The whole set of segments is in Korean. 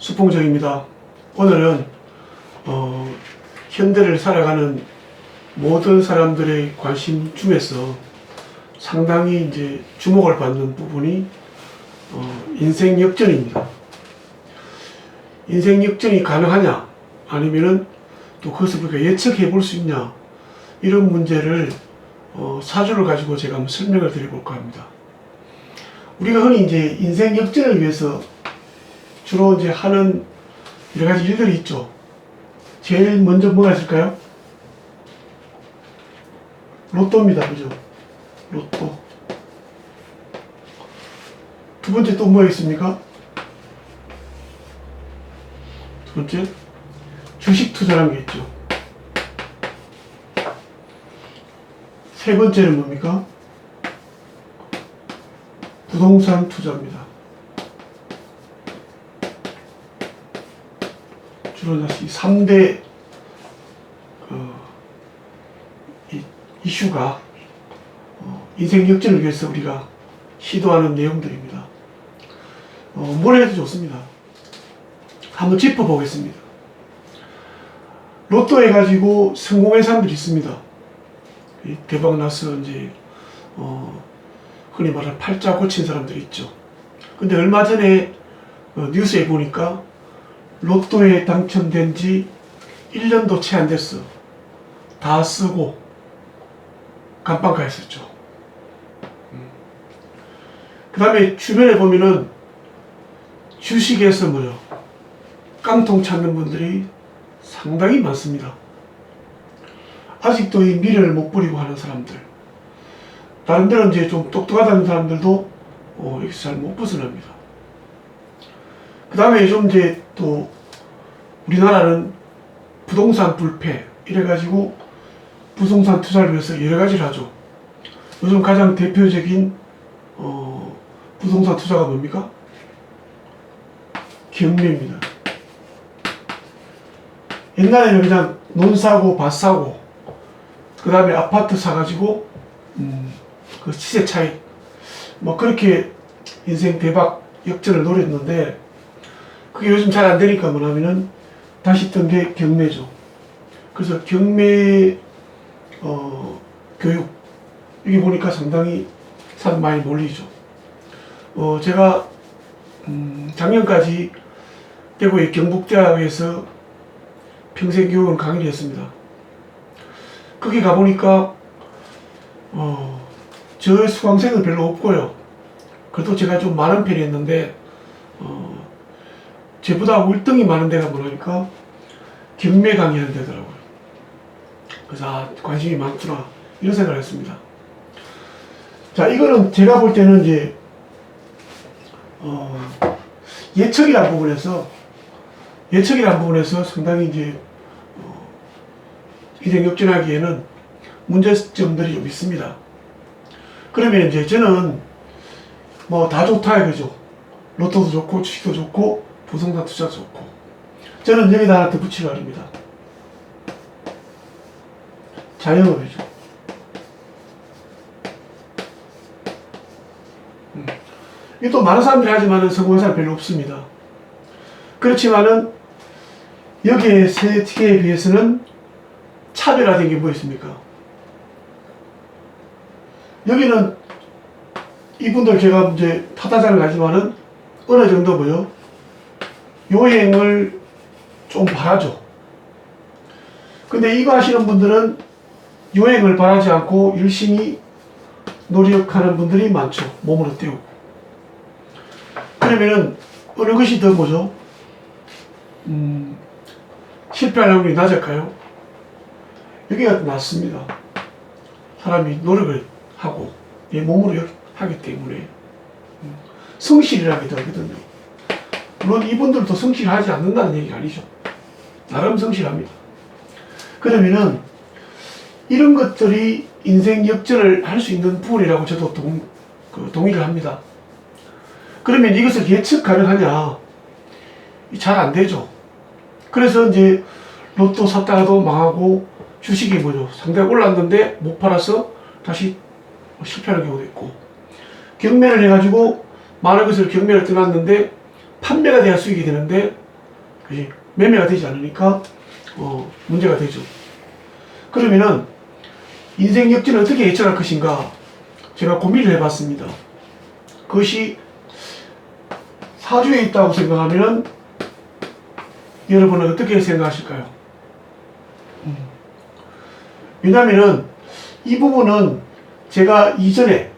수풍정입니다. 오늘은 어, 현대를 살아가는 모든 사람들의 관심 중에서 상당히 이제 주목을 받는 부분이 어, 인생 역전입니다. 인생 역전이 가능하냐 아니면은 또 그것을 우리가 예측해 볼 수 있냐 이런 문제를 어, 사주를 가지고 제가 한번 설명을 드려볼까 합니다. 우리가 흔히 이제 인생 역전을 위해서 주로 이제 하는 여러 가지 일들이 있죠. 제일 먼저 뭐가 있을까요? 로또입니다. 그죠? 로또. 두 번째 또 뭐가 있습니까? 두 번째, 주식 투자라는 게 있죠. 세 번째는 뭡니까? 부동산 투자입니다. 주로 다시 3대 어, 이, 이슈가 어, 인생 역전을 위해서 우리가 시도하는 내용들입니다. 어, 뭘 해도 좋습니다. 한번 짚어보겠습니다. 로또 해가지고 성공한 사람들이 있습니다. 이 대박 나서 이제 어, 흔히 말하는 팔자 고친 사람들이 있죠. 근데 얼마 전에 어, 뉴스에 보니까 로또에 당첨된 지 1년도 채 안 됐어. 다 쓰고 감방가 했었죠. 그 다음에 주변에 보면은 주식에서 뭐요? 깡통 찾는 분들이 상당히 많습니다. 아직도 이 미래를 못 버리고 하는 사람들. 다른 데는 이제 좀 똑똑하다는 사람들도 어, 여기서 잘못 벗어납니다. 그 다음에 요즘 이제 또 우리나라는 부동산 불패 이래가지고 부동산 투자를 위해서 여러 가지를 하죠. 요즘 가장 대표적인 어, 부동산 투자가 뭡니까? 경매입니다. 옛날에는 그냥 논 사고 밭 사고 그 다음에 아파트 사가지고 음, 그 시세 차익 뭐 그렇게 인생 대박 역전을 노렸는데 그게 요즘 잘 안 되니까 뭐냐면은 다시 뜬 게 경매죠. 그래서 경매 어, 교육 여기 보니까 상당히 사람 많이 몰리죠. 어, 제가 음, 작년까지 대구의 경북대학에서 평생교육을 강의를 했습니다. 거기 가보니까 어, 저의 수강생은 별로 없고요. 그래도 제가 좀 많은 편이었는데 어, 제보다 월등히 많은 데가 뭐라니까 경매 강의하는 데더라고요. 그래서 아, 관심이 많구나 이런 생각을 했습니다. 자 이거는 제가 볼 때는 이제 어, 예측이라는 부분에서 예측이라는 부분에서 상당히 이제 어, 인생 역전하기에는 문제점들이 좀 있습니다. 그러면 이제 저는 뭐 다 좋다 이거죠. 로또도 좋고 주식도 좋고 부동산 투자도 좋고 저는 여기다 하나 더 붙이려 합니다. 자영업이죠. 음. 이게 또 많은 사람들이 하지만은 성공한 사람 별로 없습니다. 그렇지만은 여기에 세 개에 비해서는 차별화된 게 뭐 있습니까? 여기는 이분들 제가 이제 타다자를 가지만은 어느 정도 뭐요? 요행을 좀 바라죠. 근데 이거 하시는 분들은 요행을 바라지 않고 열심히 노력하는 분들이 많죠. 몸으로 때우고. 그러면은 어느 것이 더 뭐죠? 음, 실패할 확률이 낮을까요? 여기가 더 낫습니다. 사람이 노력을 하고 내 몸으로 여- 하기 때문에 음, 성실이라게 되거든요. 물론 이분들도 성실하지 않는다는 얘기가 아니죠. 나름 성실합니다. 그러면은 이런 것들이 인생 역전을 할 수 있는 부분이라고 저도 동, 그 동의를 합니다. 그러면 이것을 예측 가능하냐? 잘 안 되죠. 그래서 이제 로또 샀다가도 망하고 주식이 뭐죠? 상당히 올랐는데 못 팔아서 다시 실패하는 경우도 있고 경매를 해가지고 많은 것을 경매를 떠났는데 판매가 돼야 수익이 되는데 그지? 매매가 되지 않으니까 어, 문제가 되죠. 그러면은 인생 역전을 어떻게 예측할 것인가 제가 고민을 해봤습니다. 그것이 사주에 있다고 생각하면 여러분은 어떻게 생각하실까요? 음. 왜냐면은 이 부분은 제가 이전에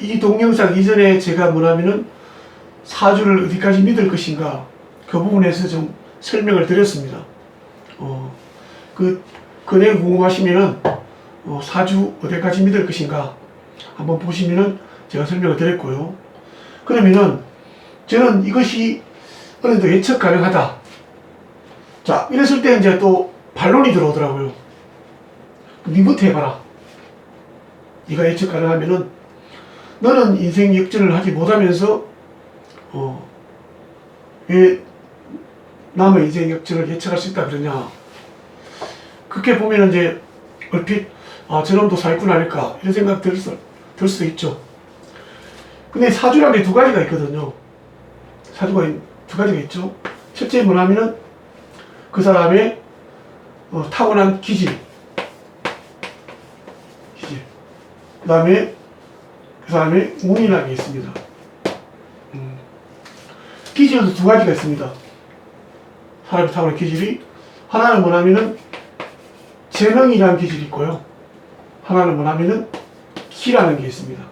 이 동영상 이전에 제가 뭐냐면은 사주를 어디까지 믿을 것인가 그 부분에서 좀 설명을 드렸습니다. 어, 그, 그 내용 궁금하시면은 어, 사주 어디까지 믿을 것인가 한번 보시면은 제가 설명을 드렸고요. 그러면은 저는 이것이 어느 정도 예측 가능하다. 자, 이랬을 때 이제 또 반론이 들어오더라고요. 니부터 해봐라. 네가 예측 가능하면은 너는 인생 역전을 하지 못하면서 어, 왜 남의 인생 역전을 예측할 수 있다 그러냐. 그렇게 보면 이제 얼핏 아 저놈도 사기꾼 아닐까 이런 생각 들, 수, 들 수도 있죠. 근데 사주라는 게 두 가지가 있거든요. 사주가 있- 두 가지가 있죠. 첫째 뭐냐면은 그 사람의 어, 타고난 기질, 기질. 그 다음에 그 사람의 운이라는 게 있습니다. 음. 기질도 두 가지가 있습니다. 타고난 기질이 하나는 뭐냐면은 재능이라는 기질이 있고요. 하나는 뭐냐면은 키라는 게 있습니다.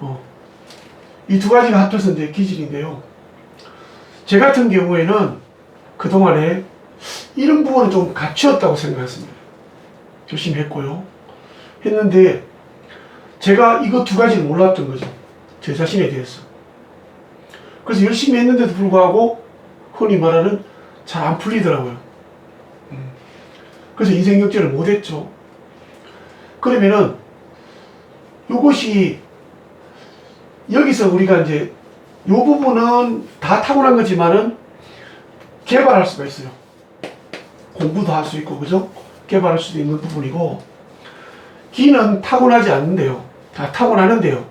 어. 이 두 가지가 합쳐서 이제 기질인데요. 제 같은 경우에는 그동안에 이런 부분은 좀 갖추었다고 생각했습니다. 열심히 했고요. 했는데 제가 이거 두 가지를 몰랐던 거죠. 제 자신에 대해서. 그래서 열심히 했는데도 불구하고 흔히 말하는 잘 안 풀리더라고요. 음. 그래서 인생 역전을 못했죠. 그러면은 이것이 여기서 우리가 이제 이 부분은 다 타고난 거지만은 개발할 수가 있어요. 공부도 할 수 있고 그죠? 개발할 수도 있는 부분이고 기는 타고나지 않는데요. 다 타고나는데요.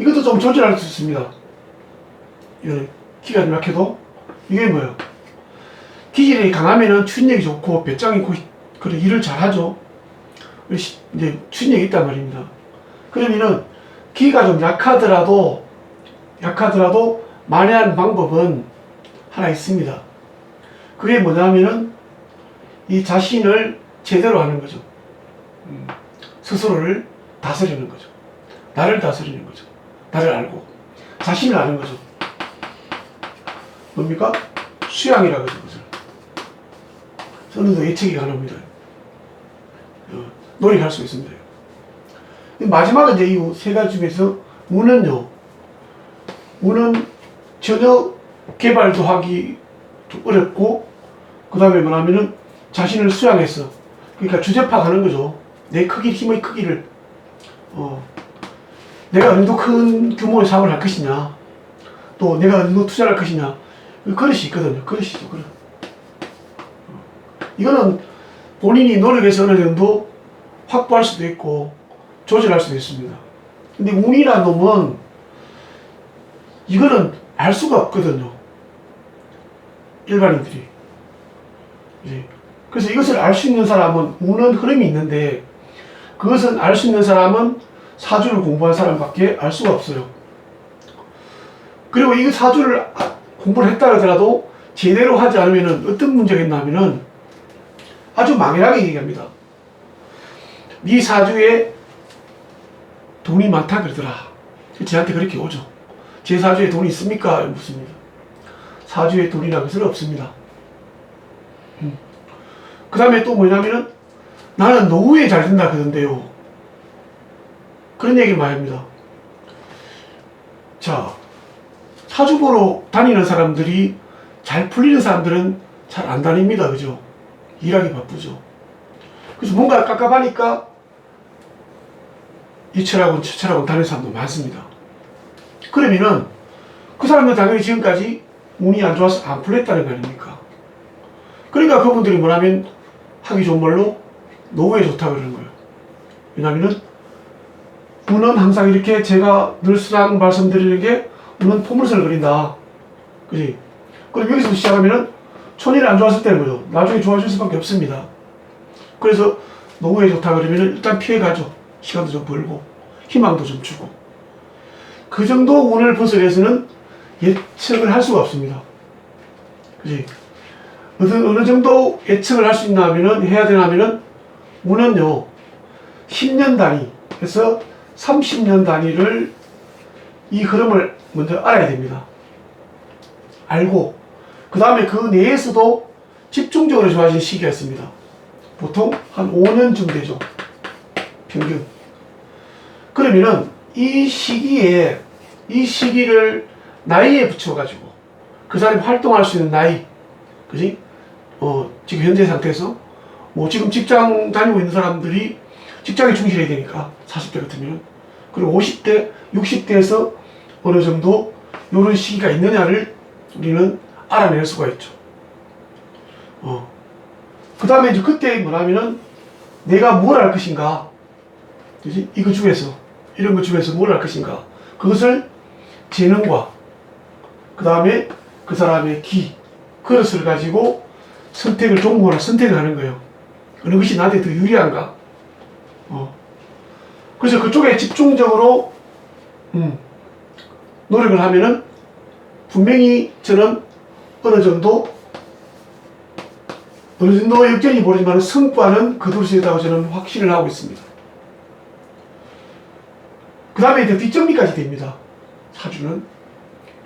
이것도 좀 조절할 수 있습니다. 이런 기가 좀 약해도 이게 뭐예요? 기질이 강하면은 추진력이 좋고 배짱이 고 그런 일을 잘하죠. 시- 이제 추진력이 있단 말입니다. 그러면은 기가 좀 약하더라도 약하더라도 만회하는 방법은 하나 있습니다. 그게 뭐냐면은 이 자신을 제대로 하는 거죠. 음, 스스로를 다스리는 거죠. 나를 다스리는 거죠. 나를 알고 자신을 아는 거죠. 뭡니까? 수양이라고. 그죠? 저는 더 예측이 가능합니다. 어, 노력할 수 있습니다. 마지막은 이제 이 세 가지 중에서 운은요. 운은 전혀 개발도 하기 좀 어렵고 그 다음에 뭐냐면은 자신을 수양해서 그러니까 주제파가는 거죠. 내 크기 힘의 크기를 어, 내가 어느 정도 큰 규모의 사업을 할 것이냐 또 내가 어느 정도 투자를 할 것이냐 그 그릇이 있거든요. 그릇이죠. 그릇. 어, 이거는 본인이 노력해서 어느 정도 확보할 수도 있고 조절할 수도 있습니다. 근데 운이라는 놈은 이거는 알 수가 없거든요. 일반인들이. 그래서 이것을 알 수 있는 사람은 운은 흐름이 있는데 그것은 알 수 있는 사람은 사주를 공부한 사람밖에 알 수가 없어요. 그리고 이 사주를 아- 공부를 했다 하더라도 제대로 하지 않으면 어떤 문제가 있냐면은 아주 망연하게 얘기합니다. 네 사주에 돈이 많다 그러더라. 저한테 그렇게 오죠. 제 사주에 돈이 있습니까? 묻습니다. 사주에 돈이라는 것은 없습니다. 그 다음에 또 뭐냐면은 나는 노후에 잘 된다 그러는데요. 그런 얘기를 많이 합니다. 자, 사주 보러 다니는 사람들이 잘 풀리는 사람들은 잘 안 다닙니다. 그죠? 일하기 바쁘죠. 그래서 뭔가 깝깝하니까 이철학원, 저철학원 다니는 사람도 많습니다. 그러면은 그 사람은 당연히 지금까지 운이 안 좋아서 안 풀렸다는 거 아닙니까? 그러니까 그분들이 뭐냐면 하기 좋은 말로 노후에 좋다 그러는 거예요. 왜냐면은 운은 항상 이렇게 제가 늘상 말씀드리는 게 운은 포물선을 그린다. 그지? 그럼 여기서 시작하면은 촌일이 안 좋았을 때는 뭐요? 나중에 좋아질 수밖에 없습니다. 그래서 노후에 좋다 그러면은 일단 피해가죠. 시간도 좀 벌고 희망도 좀 주고 그 정도 운을 벗어내서는 예측을 할 수가 없습니다. 그지? 어느, 어느 정도 예측을 할 수 있나 하면은 해야 되나 하면은 운은요 10년 단위 그래서 30년 단위를 이 흐름을 먼저 알아야 됩니다. 알고 그 다음에 그 내에서도 집중적으로 좋아진 시기가 있습니다. 보통 한 5년쯤 되죠. 평균. 그러면은 이 시기에 이 시기를 나이에 붙여가지고 그 사람이 활동할 수 있는 나이, 그지? 어, 지금 현재 상태에서 뭐 지금 직장 다니고 있는 사람들이 직장에 충실해야 되니까 40대 같으면 그리고 50대, 60대에서 어느 정도 이런 시기가 있느냐를 우리는 알아낼 수가 있죠. 어. 그 다음에 이제 그때 뭐냐면은 내가 뭘 할 것인가, 그지? 이거 중에서 이런 것 중에서 뭘 할 것인가 그것을 재능과 그 다음에 그 사람의 기 그것을 가지고 선택을 종목으로 선택을 하는 거예요. 어느 것이 나한테 더 유리한가? 어. 그래서 그쪽에 집중적으로 음, 노력을 하면은 분명히 저는 어느 정도 어느 정도 역전이 모르지만 성과는 거둘 수 있다고 저는 확신을 하고 있습니다. 그 다음에 이제 뒷정리까지 됩니다. 사주는.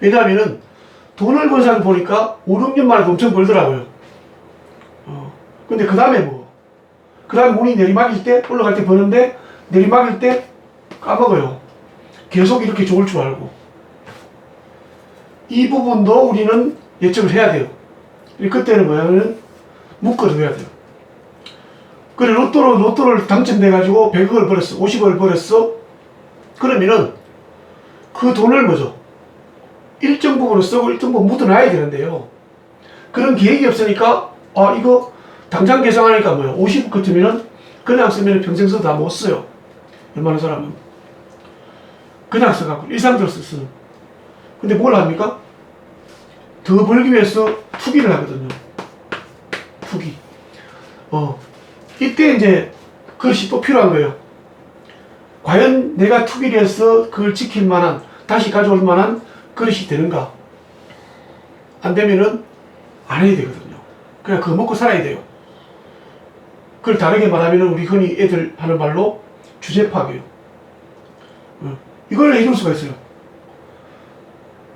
왜냐하면은 돈을 번 사람 보니까 5, 6년 만에 엄청 벌더라고요. 어. 근데 그 다음에 뭐? 그 다음에 운이 내리막일 때, 올라갈 때 버는데, 내리막일 때 까먹어요. 계속 이렇게 좋을 줄 알고. 이 부분도 우리는 예측을 해야 돼요. 그때는 뭐냐면, 묶어둬야 돼요. 그래, 로또로, 로또를 당첨돼 가지고 100억을 벌었어. 50억을 벌었어. 그러면은, 그 돈을 뭐죠? 일정 부분을 쓰고 일정 부분 묻어놔야 되는데요. 그런 계획이 없으니까, 아, 이거 당장 계산하니까 뭐야. 50억 같으면은 그냥 쓰면 평생 써도 다 못 써요. 웬만한 사람은. 그냥 써갖고 일상적으로 쓰는. 근데 뭘 합니까? 더 벌기 위해서 투기를 하거든요. 투기. 어. 이때 이제 그것이 또 필요한 거예요. 과연 내가 투기를 해서 그걸 지킬 만한, 다시 가져올 만한 그릇이 되는가? 안 되면은 안 해야 되거든요. 그냥 그거 먹고 살아야 돼요. 그걸 다르게 말하면 우리 흔히 애들 하는 말로 주제 파괴요. 어, 이걸 해줄 수가 있어요.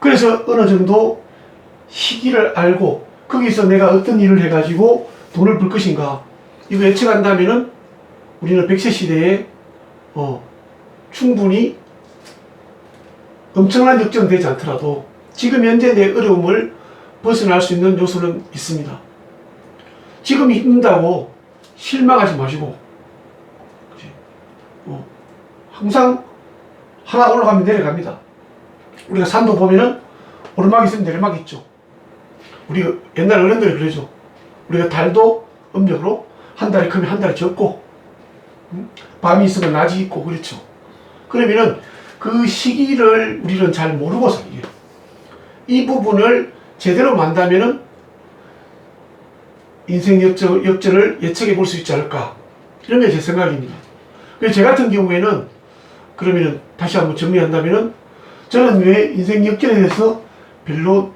그래서 어느 정도 시기를 알고 거기서 내가 어떤 일을 해가지고 돈을 벌 것인가 이거 예측한다면은 우리는 백세 시대에 어, 충분히 엄청난 역전 되지 않더라도 지금 현재 내 어려움을 벗어날 수 있는 요소는 있습니다. 지금 힘든다고 실망하지 마시고? 어, 항상 하나 올라가면 내려갑니다. 우리가 산도 보면은 오르막 있으면 내리막 있죠. 우리 옛날 어른들이 그러죠. 우리가 달도 음력으로 한 달이 크면 한 달이 적고, 음? 밤이 있으면 낮이 있고, 그렇죠. 그러면은 그 시기를 우리는 잘 모르고 살게. 이 부분을 제대로 만다면은 인생 역전, 역전을 예측해 볼 수 있지 않을까. 이런 게 제 생각입니다. 제 같은 경우에는 그러면은 다시 한번 정리한다면은 저는 왜 인생 역전에 대해서 별로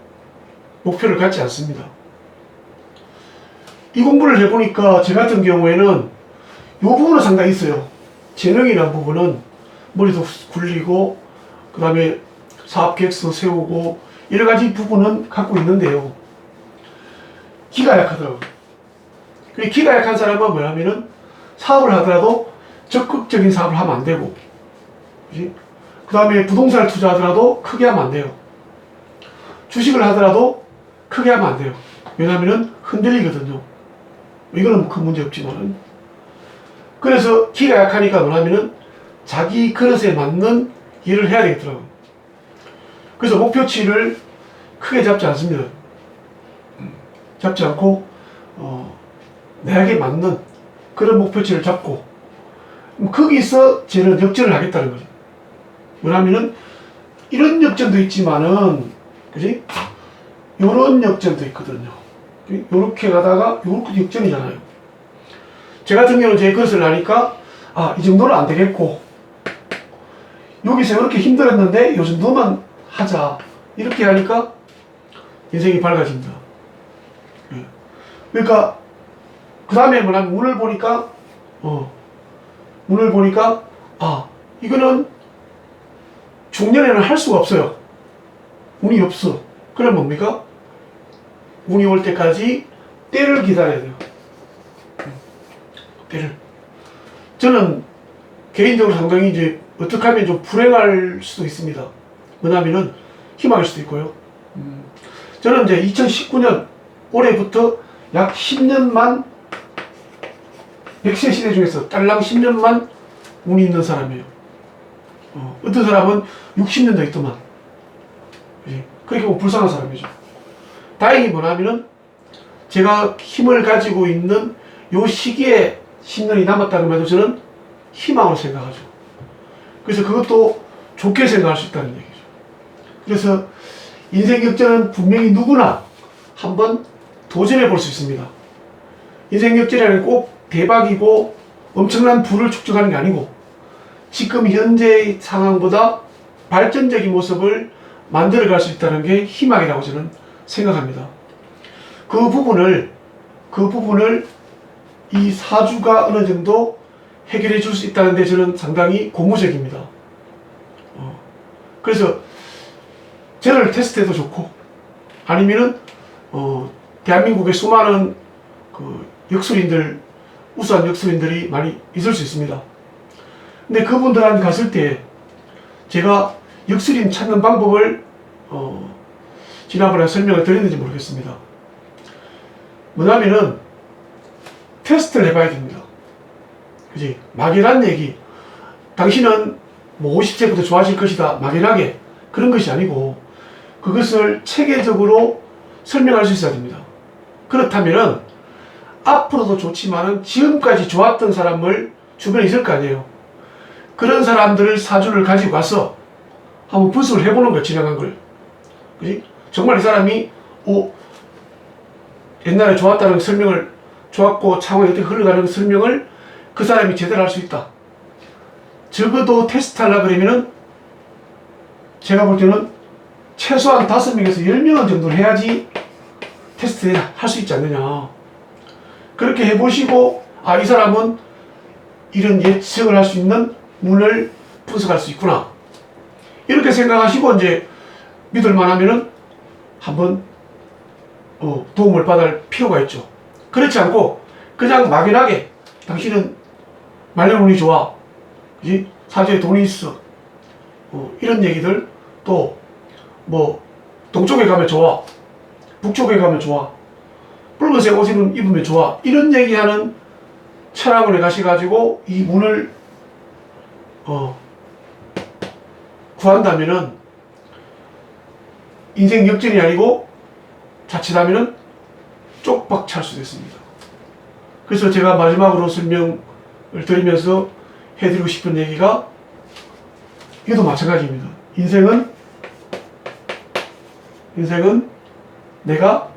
목표를 갖지 않습니다. 이 공부를 해보니까 제 같은 경우에는 이 부분은 상당히 있어요. 재능이라는 부분은 머리도 굴리고 그 다음에 사업 계획서 세우고 여러 가지 부분은 갖고 있는데요. 기가 약하더라고요. 그 기가 약한 사람은 뭐냐면은 사업을 하더라도 적극적인 사업을 하면 안 되고, 그 다음에 부동산을 투자하더라도 크게 하면 안 돼요. 주식을 하더라도 크게 하면 안 돼요. 왜냐면은 흔들리거든요. 이거는 뭐큰 문제 없지만은. 그래서 기가 약하니까 뭐냐면은 자기 그릇에 맞는 일을 해야 되겠더라고요. 그래서 목표치를 크게 잡지 않습니다. 음, 잡지 않고, 어, 내게 맞는 그런 목표치를 잡고, 음, 거기서 저는 역전을 하겠다는 거죠. 뭐냐면은, 이런 역전도 있지만은, 그지? 요런 역전도 있거든요. 요렇게 가다가 요렇게 역전이잖아요. 제 같은 경우는 제 것을 하니까 아, 이 정도는 안 되겠고 여기서 이렇게 힘들었는데 요 정도만 하자. 이렇게 하니까 인생이 밝아진다. 예. 그러니까 그 다음에 뭐냐면 운을 보니까 어 운을 보니까 아 이거는 중년에는 할 수가 없어요. 운이 없어. 그럼 뭡니까? 운이 올 때까지 때를 기다려야 돼요. 때를. 저는 개인적으로 상당히 이제 어떻게 하면 좀 불행할 수도 있습니다. 뭐냐면은 희망일 수도 있고요. 음, 저는 이제 2019년 올해부터 약 10년만 100세 시대 중에서 딸랑 10년만 운이 있는 사람이에요. 어, 어떤 사람은 60년 더 있더만. 그지? 그렇게 보면 불쌍한 사람이죠. 다행히 뭐냐면은 제가 힘을 가지고 있는 요 시기에 10년이 남았다는 말도 저는 희망을 생각하죠. 그래서 그것도 좋게 생각할 수 있다는 얘기죠. 그래서 인생 역전은 분명히 누구나 한번 도전해 볼 수 있습니다. 인생 역전이라는 꼭 대박이고 엄청난 부를 축적하는 게 아니고 지금 현재의 상황보다 발전적인 모습을 만들어 갈 수 있다는 게 희망이라고 저는 생각합니다. 그 부분을 그 부분을 이 사주가 어느 정도 해결해 줄 수 있다는 데 저는 상당히 고무적입니다. 어, 그래서 저를 테스트해도 좋고 아니면은 어, 대한민국의 수많은 그 역술인들 우수한 역술인들이 많이 있을 수 있습니다. 근데 그분들한테 갔을 때 제가 역술인 찾는 방법을 어, 지난번에 설명을 드렸는지 모르겠습니다. 뭐냐면은 테스트를 해봐야 됩니다. 그지? 막연한 얘기. 당신은 뭐 50세부터 좋아질 것이다. 막연하게. 그런 것이 아니고 그것을 체계적으로 설명할 수 있어야 됩니다. 그렇다면은 앞으로도 좋지만은 지금까지 좋았던 사람을 주변에 있을 거 아니에요. 그런 사람들을 사주를 가지고 가서 한번 분석을 해보는 거예요. 진행한 걸. 그지? 정말 이 사람이 오 옛날에 좋았다는 설명을 좋았고 차후에 어떻게 흘러가는 설명을 그 사람이 제대로 할 수 있다. 적어도 테스트 하려 그러면은 제가 볼 때는 최소한 다섯 명에서 열명 정도는 해야지 테스트 할 수 있지 않느냐. 그렇게 해보시고, 아, 이 사람은 이런 예측을 할 수 있는 문을 분석할 수 있구나. 이렇게 생각하시고, 이제 믿을 만 하면은 한번 어, 도움을 받을 필요가 있죠. 그렇지 않고, 그냥 막연하게, 당신은 말년 운이 좋아. 그지? 사주에 돈이 있어. 어, 이런 얘기들, 또, 뭐, 동쪽에 가면 좋아. 북쪽에 가면 좋아. 붉은색 옷을 입으면 좋아. 이런 얘기하는 철학원에 가셔가지고 이 문을 어, 구한다면은 인생 역전이 아니고 자칫하면은 쪽박 찰 수도 있습니다. 그래서 제가 마지막으로 설명을 드리면서 해드리고 싶은 얘기가 이것도 마찬가지입니다. 인생은 인생은 내가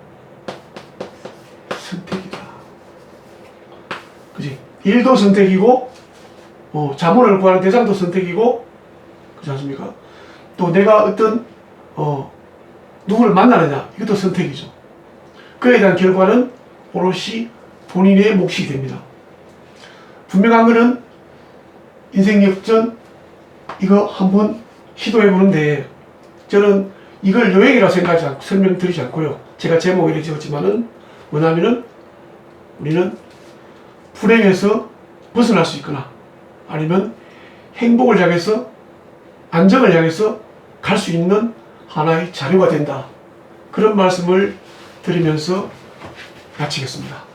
선택이다. 그지? 일도 선택이고, 어, 자문을 구하는 대상도 선택이고, 그렇지 않습니까? 또 내가 어떤, 어, 누구를 만나느냐, 이것도 선택이죠. 그에 대한 결과는 오롯이 본인의 몫이 됩니다. 분명한 거는 인생 역전, 이거 한번 시도해 보는데, 저는 이걸 요행이라 생각하지 않고 설명드리지 않고요. 제가 제목을 이렇게 지었지만은 뭐냐면은 우리는 불행에서 벗어날 수 있거나 아니면 행복을 향해서 안정을 향해서 갈 수 있는 하나의 자료가 된다. 그런 말씀을 드리면서 마치겠습니다.